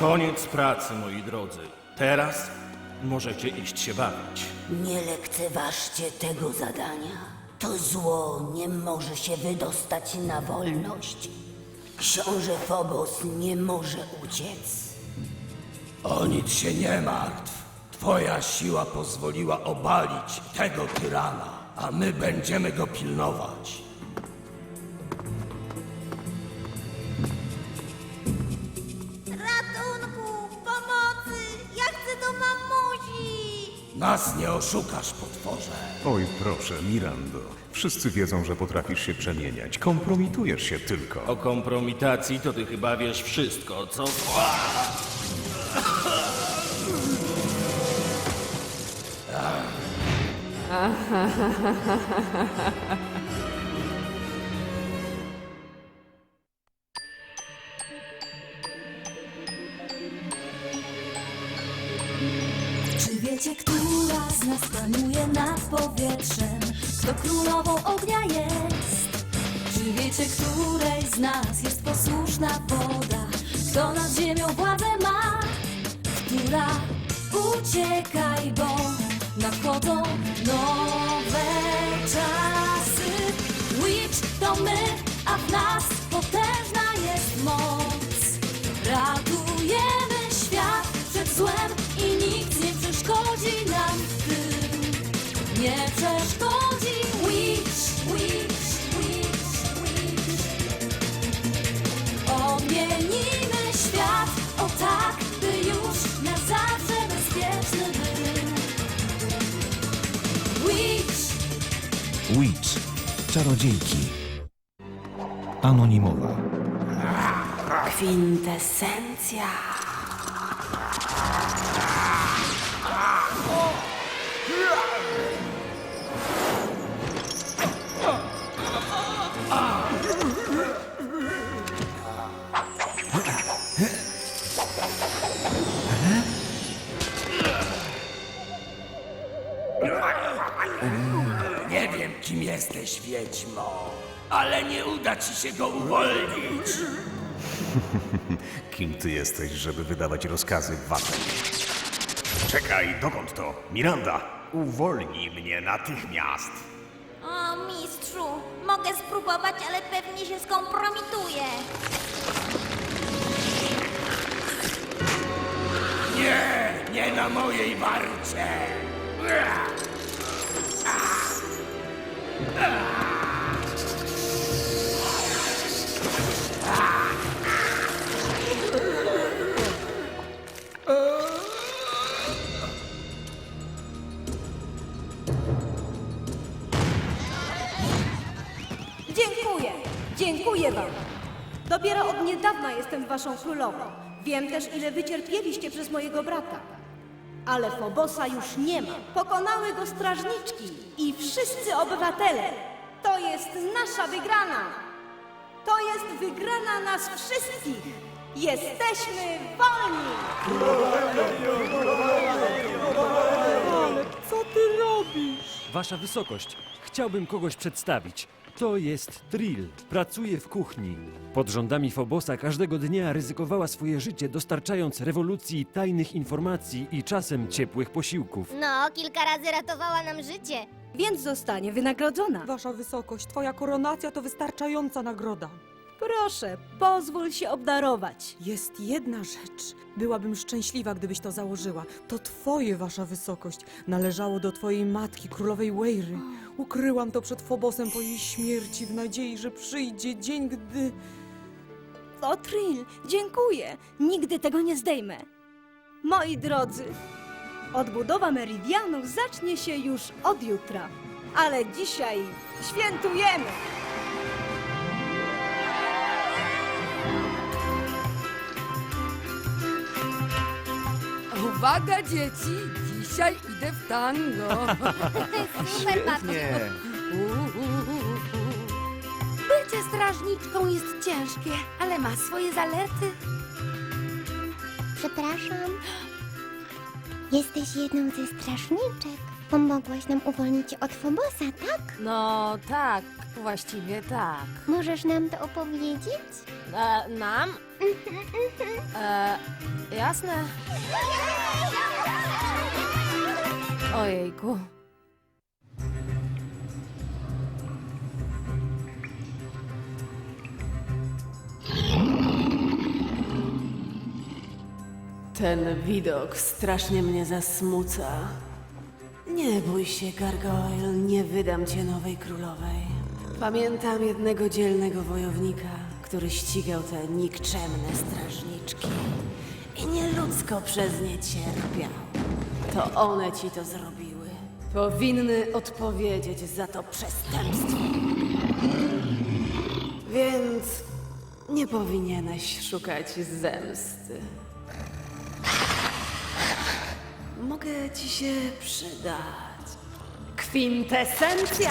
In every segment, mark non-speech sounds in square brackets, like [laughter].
Koniec pracy, moi drodzy. Teraz możecie iść się bawić. Nie lekceważcie tego zadania. To zło nie może się wydostać na wolność. Książę Phobos nie może uciec. O nic się nie martw. Twoja siła pozwoliła obalić tego tyrana, a my będziemy go pilnować. Nas nie oszukasz, potworze. Oj, proszę, Mirando. Wszyscy wiedzą, że potrafisz się przemieniać. Kompromitujesz się tylko. O kompromitacji to ty chyba wiesz wszystko, co? [laughs] nas panuje nad powietrzem? Kto królową ognia jest? Czy wiecie, której z nas jest posłuszna woda? Kto nad ziemią władzę ma? Która uciekaj, bo nadchodzą nowe czasy. Witch to my, a w nas potężna jest moc. Ratujemy Nie przeszkodzi witch, witch, witch, witch. Odmienimy świat, o tak, by już na zawsze bezpieczny był. Witch, Witch. Czarodziejki. Anonimowa. Kwintesencja. Jesteś, Wiedźmo, ale nie uda ci się go uwolnić. [laughs] Kim ty jesteś, żeby wydawać rozkazy watem? Czekaj, dokąd to? Miranda, uwolnij mnie natychmiast. O, mistrzu! Mogę spróbować, ale pewnie się skompromituję. Nie, nie na mojej warcie. Dziękuję, dziękuję wam. Dopiero od niedawna jestem waszą królową. Wiem też, ile wycierpieliście przez mojego brata. Ale Fobosa już nie ma. Pokonały go strażniczki i wszyscy obywatele. To jest nasza wygrana. To jest wygrana nas wszystkich. Jesteśmy wolni! Wasza wysokość, chciałbym kogoś przedstawić. To jest Trill. Pracuje w kuchni. Pod rządami Fobosa każdego dnia ryzykowała swoje życie, dostarczając rewolucji tajnych informacji i czasem ciepłych posiłków. No, kilka razy ratowała nam życie. Więc zostanie wynagrodzona. Wasza wysokość, twoja koronacja to wystarczająca nagroda. Proszę, pozwól się obdarować. Jest jedna rzecz. Byłabym szczęśliwa, gdybyś to założyła. To twoje, wasza wysokość. Należało do twojej matki, królowej Wejry. Ukryłam to przed Fobosem po jej śmierci w nadziei, że przyjdzie dzień, gdy... O, Trill, dziękuję. Nigdy tego nie zdejmę. Moi drodzy, odbudowa meridianu zacznie się już od jutra. Ale dzisiaj świętujemy. Uwaga, dzieci! Dzisiaj idę w tango. [laughs] Super, papo. bycie strażniczką jest ciężkie, ale ma swoje zalety. Przepraszam. Jesteś jedną ze strażniczek. Pomogłaś nam uwolnić od Fobosa, tak? No tak, właściwie tak. Możesz nam to opowiedzieć? E, nam? E, jasne. Ojejku. Ten widok strasznie mnie zasmuca. Nie bój się, Gargoyle, nie wydam cię nowej królowej. Pamiętam jednego dzielnego wojownika, który ścigał te nikczemne strażniczki i nieludzko przez nie cierpiał. To one ci to zrobiły. Powinny odpowiedzieć za to przestępstwo. Więc nie powinieneś szukać zemsty. Mogę ci się przydać. Kwintesencja!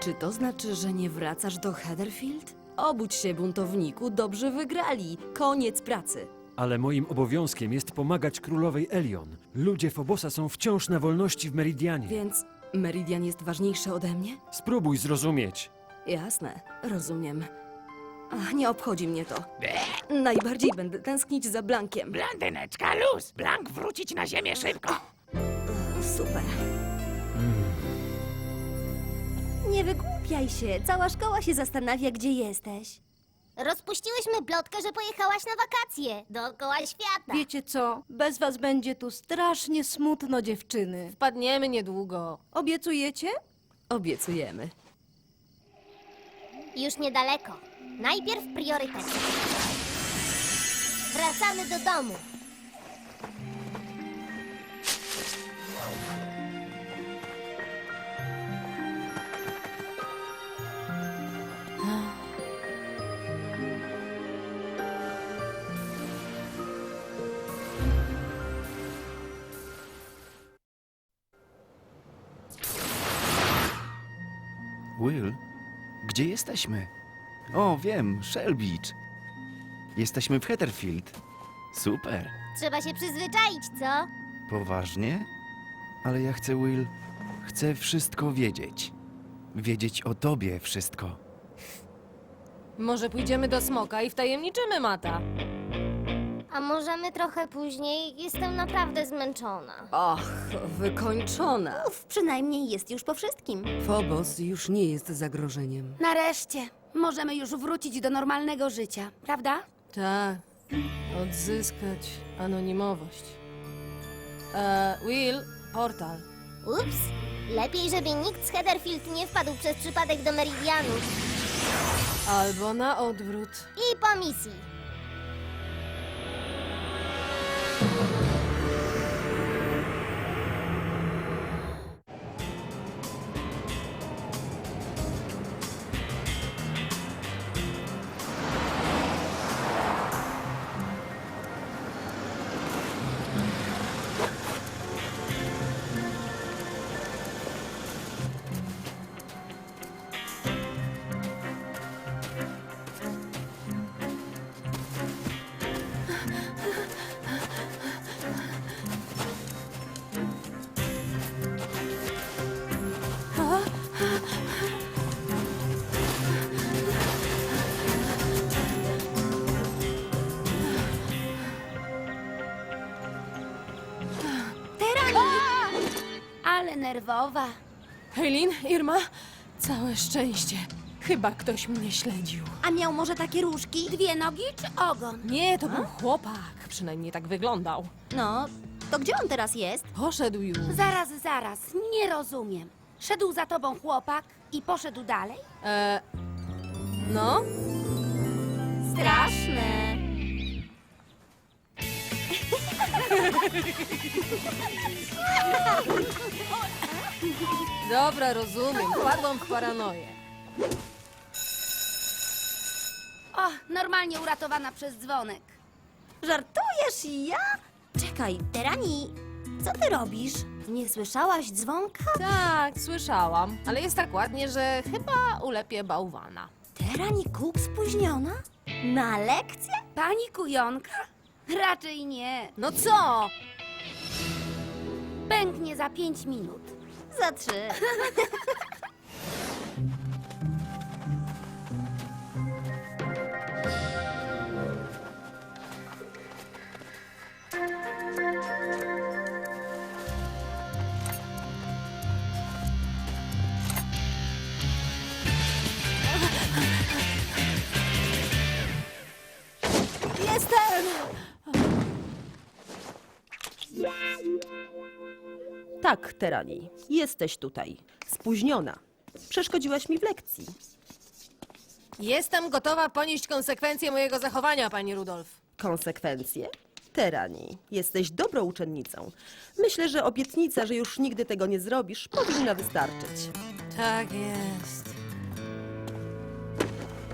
Czy to znaczy, że nie wracasz do Heatherfield? Obudź się, buntowniku, dobrze wygrali. Koniec pracy. Ale moim obowiązkiem jest pomagać królowej Elion. Ludzie Fobosa są wciąż na wolności w Meridianie. Więc Meridian jest ważniejszy ode mnie? Spróbuj zrozumieć. Jasne, rozumiem. Ach, nie obchodzi mnie to. Najbardziej będę tęsknić za Blankiem. Blondyneczka, luz! Blank wrócić na ziemię szybko! Super. Nie wygłupiaj się. Cała szkoła się zastanawia, gdzie jesteś. Rozpuściłyśmy plotkę, że pojechałaś na wakacje dookoła świata. Wiecie co? Bez was będzie tu strasznie smutno, dziewczyny. Wpadniemy niedługo. Obiecujecie? Obiecujemy. Już niedaleko. Najpierw priorytet. Wracamy do domu. Will, gdzie jesteśmy? O, wiem, Shell Beach. Jesteśmy w Heatherfield. Super. Trzeba się przyzwyczaić, co? Poważnie? Ale ja chcę, Will, chcę wszystko wiedzieć. Wiedzieć o tobie wszystko. Może pójdziemy do smoka i wtajemniczymy Mata. A możemy trochę później? Jestem naprawdę zmęczona. Och, wykończona. Uf, przynajmniej jest już po wszystkim. Phobos już nie jest zagrożeniem. Nareszcie możemy już wrócić do normalnego życia, prawda? Tak, odzyskać anonimowość. E, Will, portal. Ups. Lepiej, żeby nikt z Heatherfield nie wpadł przez przypadek do Meridianu. Albo na odwrót. I po misji. Nerwowa. Eileen, Irma, całe szczęście. Chyba ktoś mnie śledził. A miał może takie różki, dwie nogi czy ogon? Nie, to był chłopak. Przynajmniej tak wyglądał. No, to gdzie on teraz jest? Poszedł już. Zaraz, zaraz, nie rozumiem. Szedł za tobą chłopak i poszedł dalej? E, no, Straszne. [laughs] dobra, rozumiem. Wpadłam w paranoję. O, normalnie uratowana przez dzwonek. Żartujesz ja? Czekaj, Terani, co ty robisz? Nie słyszałaś dzwonka? Tak, słyszałam, ale jest tak ładnie, że chyba ulepię bałwana. Terani Cook spóźniona? Na lekcję? Pani kujonka? Raczej nie. No co? Pęknie za pięć minut. Za trzy. Jestem! Tak, Terani, jesteś tutaj. Spóźniona. Przeszkodziłaś mi w lekcji. Jestem gotowa ponieść konsekwencje mojego zachowania, pani Rudolf. Konsekwencje? Terani, jesteś dobrą uczennicą. Myślę, że obietnica, że już nigdy tego nie zrobisz, powinna wystarczyć. Tak jest.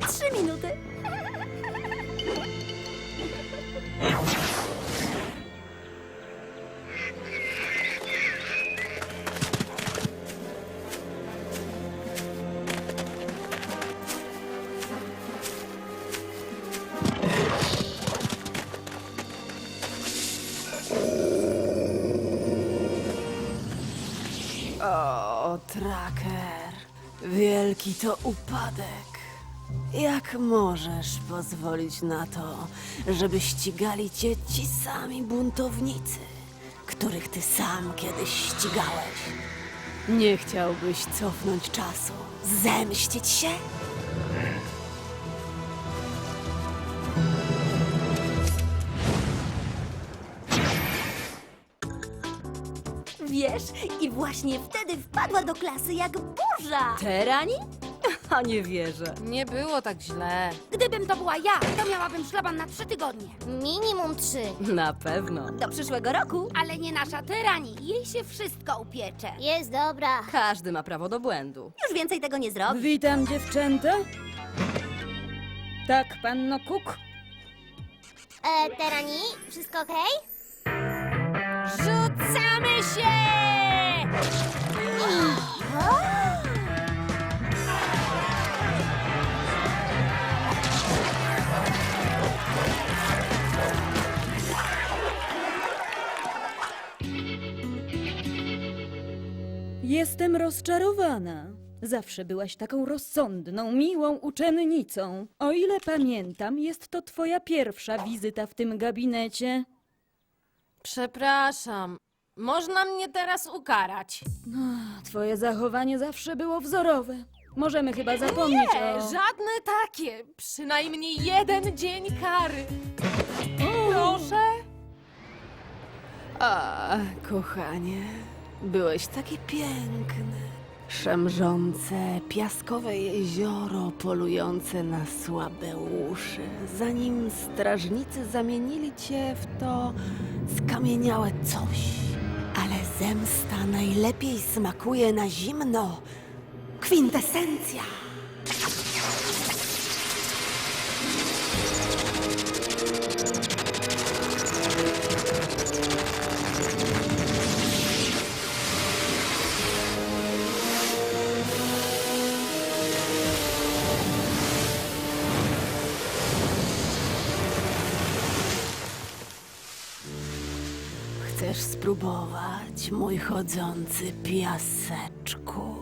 Trzy minuty. O, tracker. Wielki to upadek. Jak możesz pozwolić na to, żeby ścigali cię ci sami buntownicy, których ty sam kiedyś ścigałeś? Nie chciałbyś cofnąć czasu, zemścić się? Właśnie wtedy wpadła do klasy jak burza. Terani? [laughs] A nie wierzę. Nie było tak źle. Gdybym to była ja, to miałabym szlaban na trzy tygodnie. Minimum trzy. Na pewno. Do przyszłego roku. Ale nie nasza tyrani. Jej się wszystko upiecze. Jest dobra. Każdy ma prawo do błędu. Już więcej tego nie zrobi. Witam dziewczęta. Tak, panno Cook? E, Terani, wszystko okej? Rzucamy się! Jestem rozczarowana. Zawsze byłaś taką rozsądną, miłą uczennicą. O ile pamiętam, jest to twoja pierwsza wizyta w tym gabinecie. Przepraszam. Można mnie teraz ukarać. Twoje zachowanie zawsze było wzorowe. Możemy chyba zapomnieć Nie, o... żadne takie. Przynajmniej jeden dzień kary. Proszę. A, kochanie, byłeś taki piękny. Szemrzące, piaskowe jezioro polujące na słabe uszy, zanim strażnicy zamienili cię w to skamieniałe coś. Zemsta najlepiej smakuje na zimno. Kwintesencja. Chodzący piaseczku?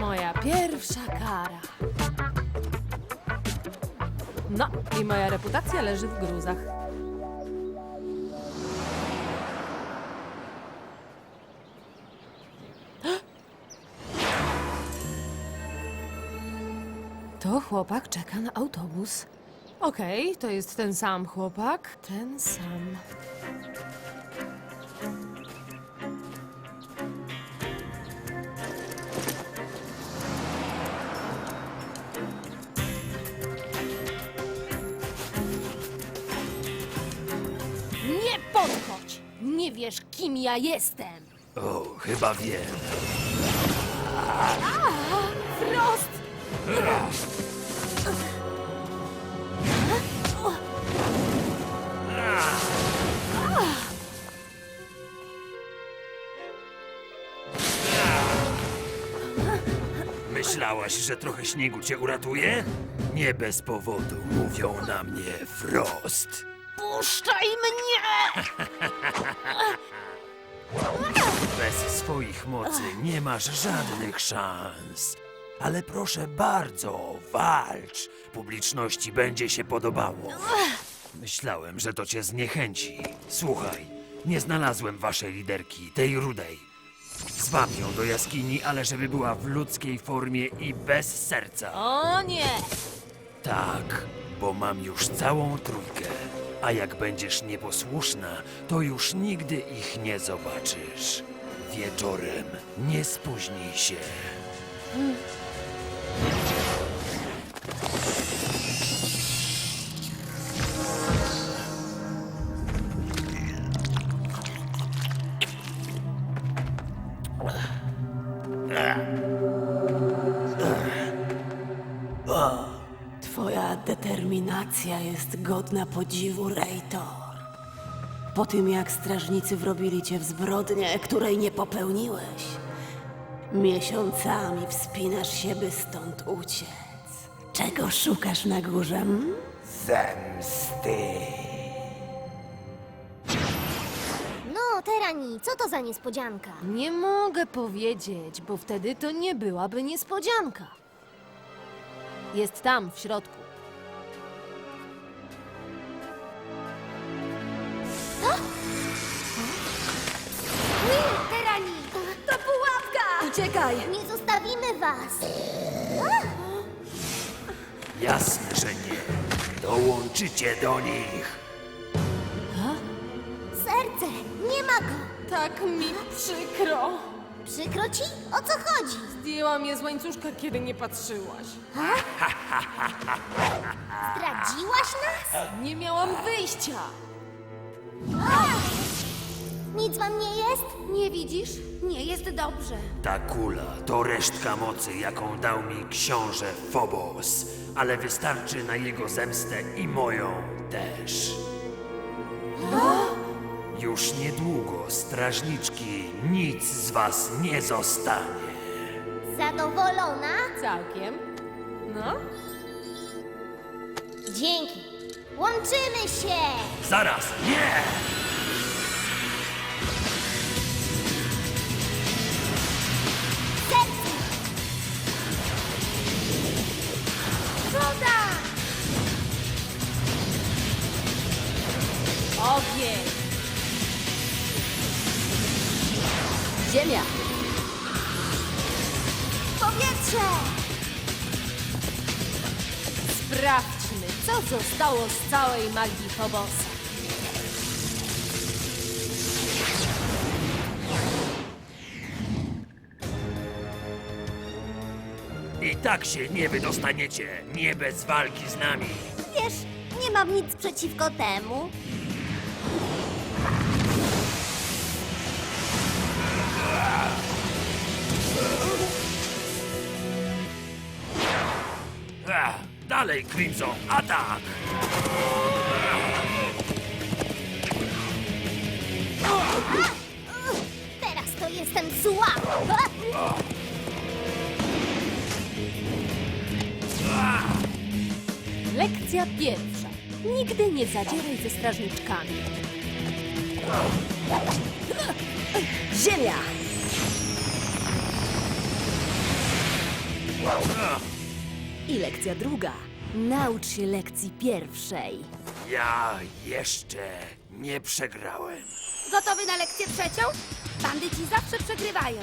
Moja pierwsza kara. No, i moja reputacja leży w gruzach. Chłopak czeka na autobus. Okej, to jest ten sam chłopak. Ten sam. Nie podchodź! Nie wiesz, kim ja jestem. O, chyba wiem. Frost! Myślałaś, że trochę śniegu cię uratuje? Nie bez powodu mówią na mnie Frost. Puszczaj mnie! [laughs] Bez swoich mocy nie masz żadnych szans. Ale proszę bardzo, walcz. Publiczności będzie się podobało. Myślałem, że to cię zniechęci. Słuchaj, nie znalazłem waszej liderki, tej rudej. Zwam ją do jaskini, ale żeby była w ludzkiej formie i bez serca. O nie! Tak, bo mam już całą trójkę. A jak będziesz nieposłuszna, to już nigdy ich nie zobaczysz. Wieczorem nie spóźnij się. Jest godna podziwu, Reitor. Po tym, jak strażnicy wrobili cię w zbrodnię, której nie popełniłeś, miesiącami wspinasz się, by stąd uciec. Czego szukasz na górze? Hmm? Zemsty. No, Terani, co to za niespodzianka? Nie mogę powiedzieć, bo wtedy to nie byłaby niespodzianka. Jest tam, w środku. Uciekaj! Nie zostawimy was! Jasne, że nie. Dołączycie do nich. Serce! Nie ma go! Tak mi przykro. Przykro ci? O co chodzi? Zdjęłam je z łańcuszka, kiedy nie patrzyłaś. Zdradziłaś nas? Nie miałam wyjścia. Nic wam nie jest? Nie widzisz? Nie jest dobrze. Ta kula to resztka mocy, jaką dał mi książę Phobos, ale wystarczy na jego zemstę i moją też. Już niedługo, strażniczki, nic z was nie zostanie. Zadowolona? Całkiem. No? Dzięki. Łączymy się! Zaraz, nie! Ziemia! Powietrze! Sprawdźmy, co zostało z całej magii Fobosa. I tak się nie wydostaniecie, nie bez walki z nami. Wiesz, nie mam nic przeciwko temu. Dalej, Crimson, atak! Teraz to jestem zła! Lekcja pierwsza. Nigdy nie zadzieraj ze strażniczkami. Ziemia! I lekcja druga. Naucz się lekcji pierwszej. Ja jeszcze nie przegrałem. Gotowy na lekcję trzecią? Bandyci zawsze przegrywają.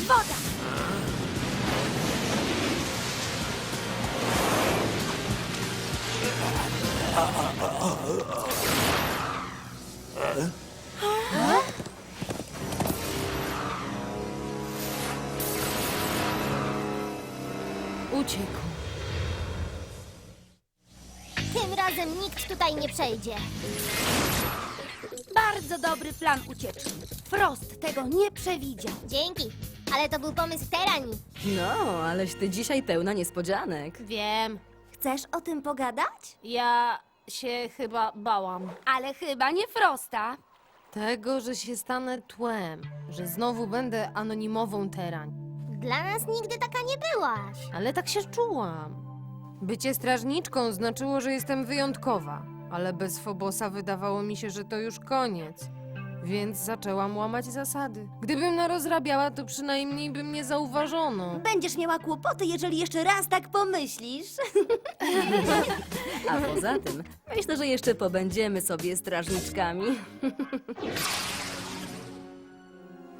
Woda! Uciekł. Nikt tutaj nie przejdzie. Bardzo dobry plan ucieczki. Frost tego nie przewidział. Dzięki, ale to był pomysł Terani. No, aleś ty dzisiaj pełna niespodzianek. Wiem. Chcesz o tym pogadać? Ja się chyba bałam. Ale chyba nie Frosta. Tego, że się stanę tłem, że znowu będę anonimową terań. Dla nas nigdy taka nie byłaś. Ale tak się czułam. Bycie strażniczką znaczyło, że jestem wyjątkowa, ale bez Fobosa wydawało mi się, że to już koniec. Więc zaczęłam łamać zasady. Gdybym narozrabiała, to przynajmniej by mnie zauważono. Będziesz miała kłopoty, jeżeli jeszcze raz tak pomyślisz. [laughs] A poza tym, myślę, że jeszcze pobędziemy sobie strażniczkami. [laughs]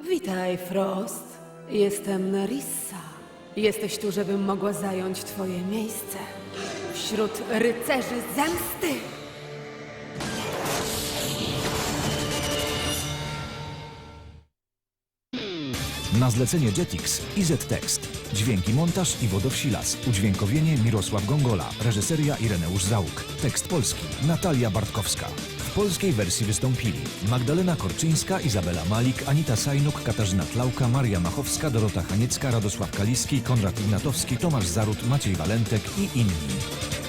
Witaj, Frost. Jestem Nerissa. Jesteś tu, żebym mogła zająć twoje miejsce. Wśród rycerzy zemsty! Na zlecenie Jetix IZ Tekst. Dźwięki montaż Iwo Dowsilas. Udźwiękowienie Mirosław Gongola. Reżyseria Ireneusz Załuk. Tekst polski Natalia Bartkowska. W polskiej wersji wystąpili Magdalena Korczyńska, Izabela Malik, Anita Sajnuk, Katarzyna Tlauka, Maria Machowska, Dorota Haniecka, Radosław Kaliski, Konrad Ignatowski, Tomasz Zarut, Maciej Walentek i inni.